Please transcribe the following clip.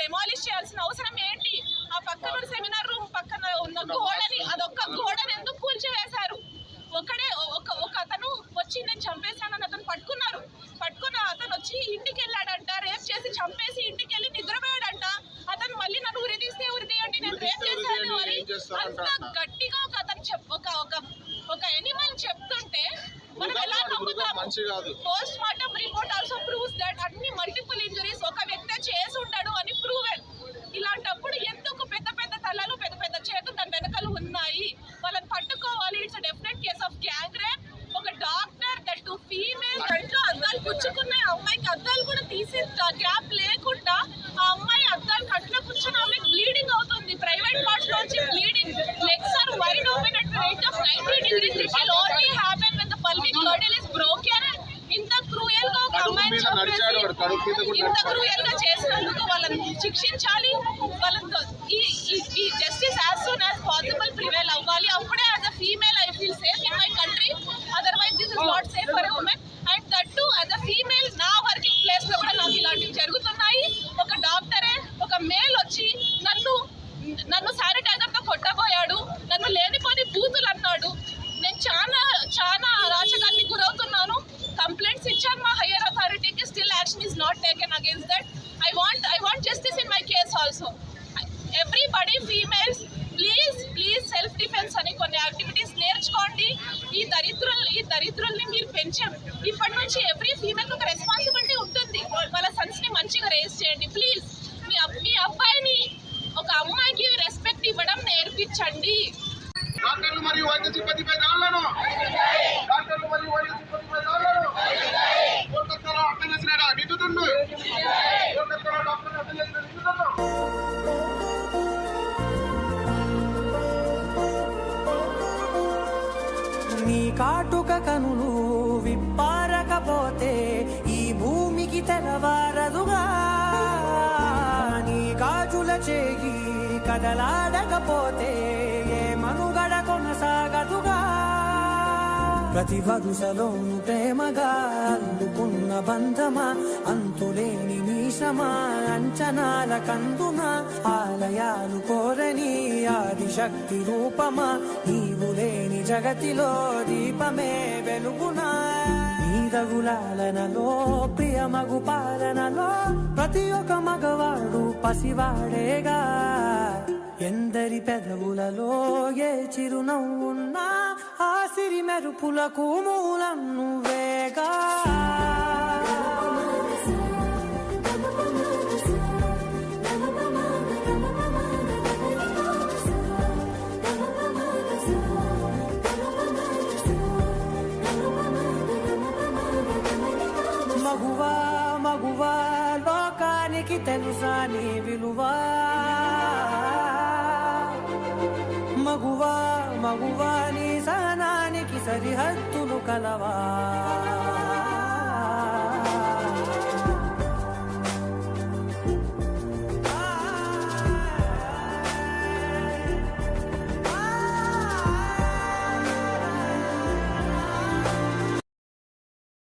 Demolish చేయాల్సిన అవసరం ఏంటి? ఆ పక్కన సెమినార్ రూమ్ పక్కన ఉన్న గోడని అదొక్క గోడని ఎందుకు కూల్చివేశారు? ఒకడే ఒక ఒక అతను వచ్చి నేను చంపేశానని అతను పట్టుకున్నారు. పట్టుకున్న అతను వచ్చి ఇంటికి వెళ్ళాడంట రేప్ చేసి చంపేసి ఇంటికి వెళ్ళి నిద్రపోయాడంట. అతను మళ్ళీ నన్ను ఉరిదీస్తే ఉరిదీయండి నేను రేప్ చేశాను అని అంత గట్టిగా ఒక అతను చెప్ ఒక ఒక ఒక ఎనిమల్ చెప్తుంటే మనం ఎలా నమ్ముతాము? పోస్ట్ గ్యాప్ లేకుండా ఆ అమ్మాయి అద్దాలు కంట్లో కూర్చొని ఆమెకి బ్లీడింగ్ అవుతుంది. ప్రైవేట్ పార్ట్స్ నుంచి bleeding legs are wide open at rate of 90 degrees it will only happen the pelvic girdle is broken. ఇంత క్రూయల్గా ఒక అమ్మాయిని ఇంత. క్రూయల్గా చేసినందుకు వాళ్ళని శిక్షించాలి. వాళ్ళతో ఈ ఈ- action is not taken against that. I that I want I want my case my case also everybody females please please self defence అని కొన్ని యాక్టివిటీస్ నేర్చుకోండి. ఈ దరిద్రులు ఈ దరిద్రుల్ని మీరు పెంచాం. ఇప్పటి నుంచి ఎవ్రీ ఫీమేల్కి ఒక రెస్పాన్సిబిలిటీ ఉంటుంది. వాళ్ళ సన్స్ని మంచిగా రేస్ చేయండి. ప్లీజ్ మీ మీ అబ్బాయిని ఒక అమ్మాయికి రెస్పెక్ట్ ఇవ్వడం నేర్పించండి. నీ కాటుక కనులు విప్పారకపోతే ఈ భూమికి తెలవారదుగా నీ గాజుల చేయి కదలాడకపోతే ఏ మనుగడ కొనసాగదుగా. ప్రతి వరుసలోను ప్రేమగా అందుకున్న బంధమా? అంతులేని నీశమా అంచనాల కందున ఆలయాలు కోరని ఆదిశక్తి రూపమా? నీవు లేని జగతిలో దీపమే వెలుగునా? నీదగులాలనలో ప్రియమగు పాలనలో ప్రతి ఒక్క మగవాడు పసివాడేగా? ఎందరి పెదవులలో ఏ చిరునవ్వున్నా ఆ సిరి మెరుపులకు మూలం నువ్వేగా మగువా మగువా లోకానికి తెలుసా నీ విలువా? మగువా మగువా నీ సహనానికి సరిహద్దులు కలవా.